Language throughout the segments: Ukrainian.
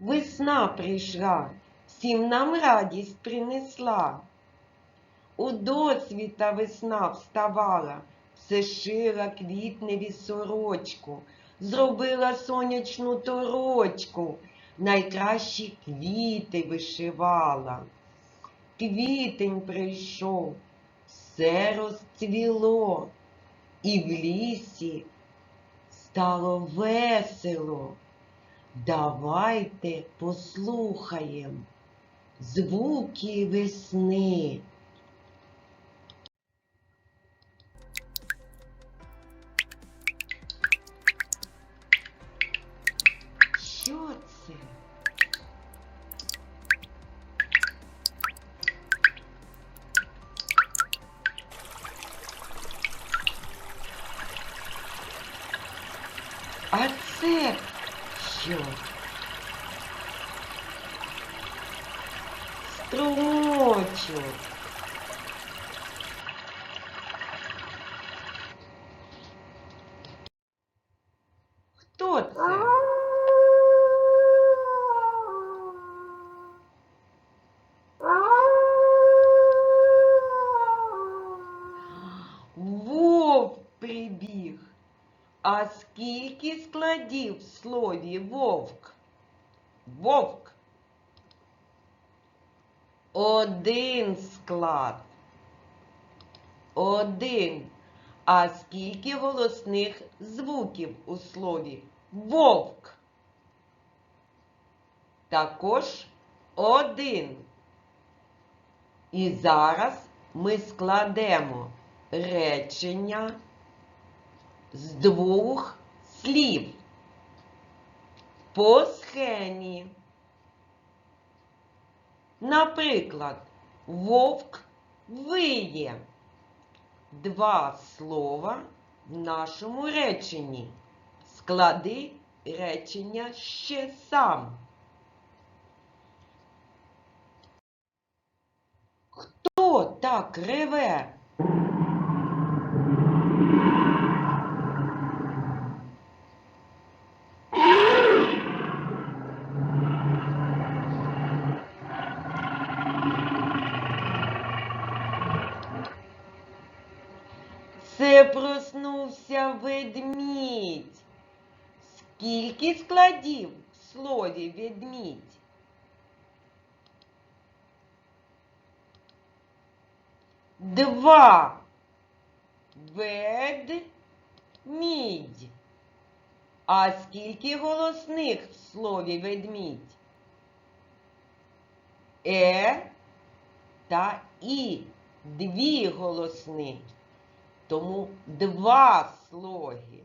Весна прийшла, всім нам радість принесла. У досвіта весна вставала, все шила квітневі сорочку, зробила сонячну торочку, найкращі квіти вишивала. Квітень прийшов, все розцвіло, і в лісі стало весело. Давайте послухаємо звуки весни. Що? Струмочок. Хто це? А скільки складів в слові вовк? Вовк. Один склад. Один. А скільки голосних звуків у слові вовк? Також один. І зараз ми складемо речення з двох слів по схемі. Наприклад, вовк виє. Два слова в нашому реченні. Склади речення ще сам. Хто так реве? Це проснувся ведмідь. Скільки складів в слові ведмідь? Два. Ведмідь. А скільки голосних в слові ведмідь? Е та І. Дві голосні. Тому два слоги.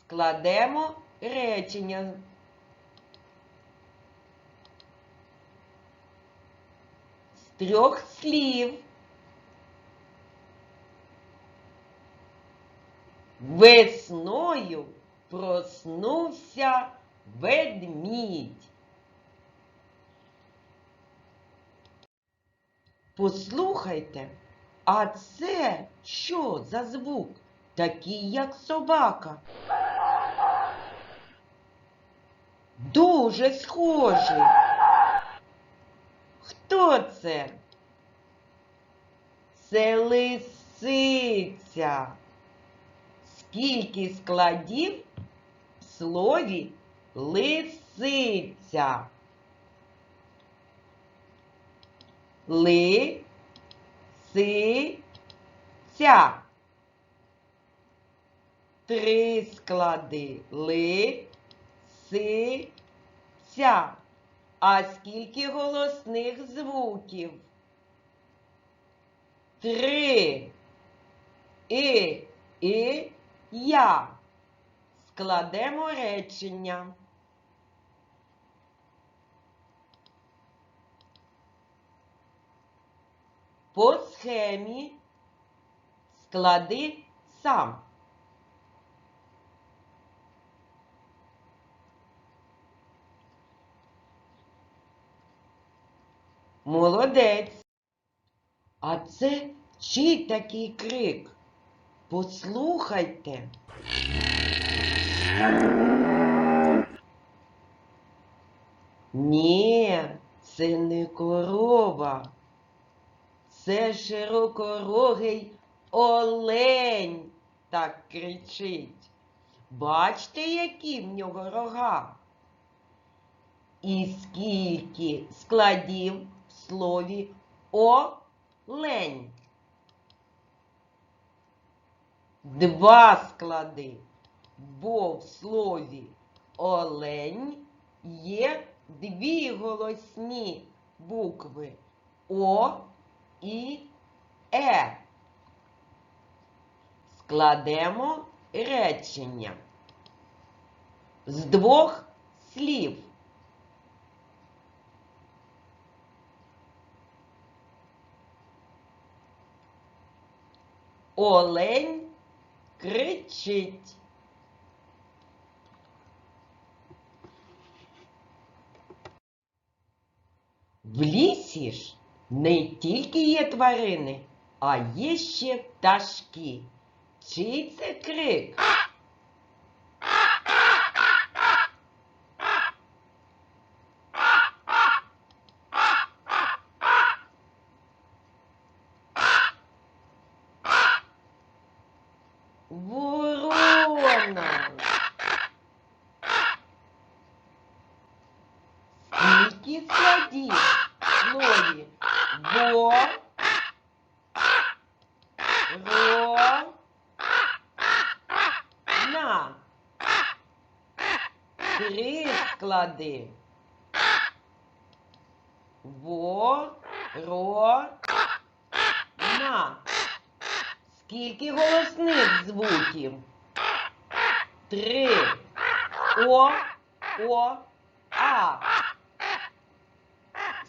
Складемо речення. З трьох слів. Весною проснувся ведмідь. Послухайте, а це що за звук? Такий, як собака. Дуже схожий. Хто це? Це лисиця. Скільки складів в слові лисиця? Ли, си. Три склади. Ли, си, ця. А скільки голосних звуків? Три. І, і, я. Складемо речення. По схемі склади сам. Молодець. А це чий такий крик? Послухайте. Ні, це не корова. Це широкорогий олень так кричить. Бачте, які в нього рога? І скільки складів в слові олень? Два склади, бо в слові олень є дві голосні букви О і Е. Складемо речення з двох слів. Олень кричить. В лісі ж не тільки є тварини, а є ще пташки. Чий це крик? Ворона. Скільки складів в слові во, ро, на. Три склади. Во, ро, на. Скільки голосних звуків? Три. О, О, А.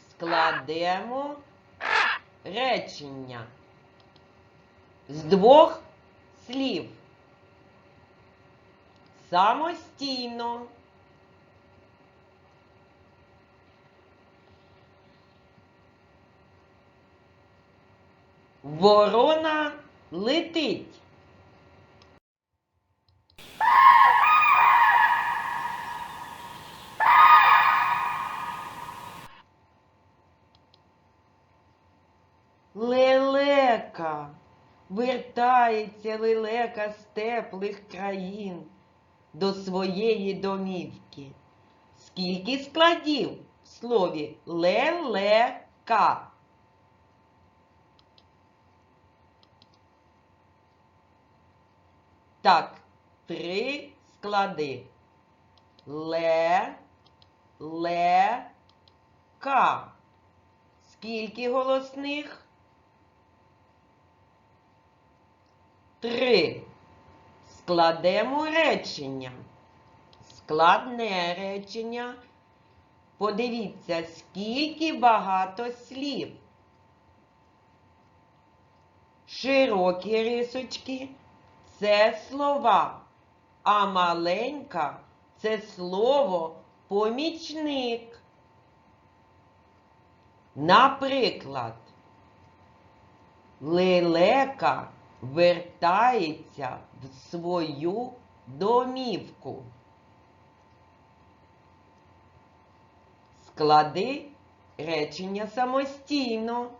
Складемо речення з двох слів. Самостійно. Ворона летить. Вертається лелека з теплих країн до своєї домівки. Скільки складів в слові лелека? Так, три склади. Ле, ле, ка. Скільки голосних? Три. Складемо речення. Складне речення. Подивіться, скільки багато слів. Широкі рисочки це слова, а маленька це слово помічник. Наприклад, лелека вертається в свою домівку. Склади речення самостійно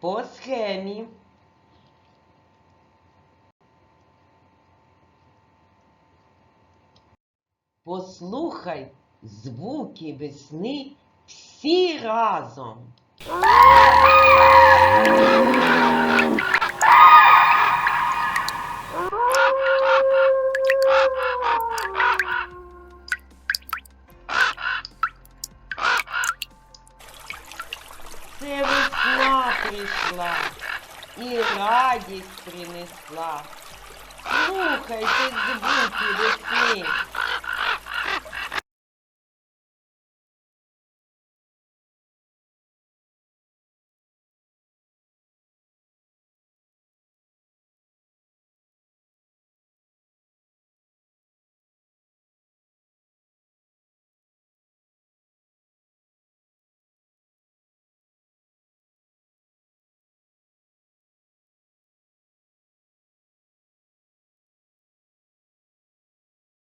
по схемі. Послухай звуки весни всі разом. Прийшла і радість принесла. Слухайте звуки весни.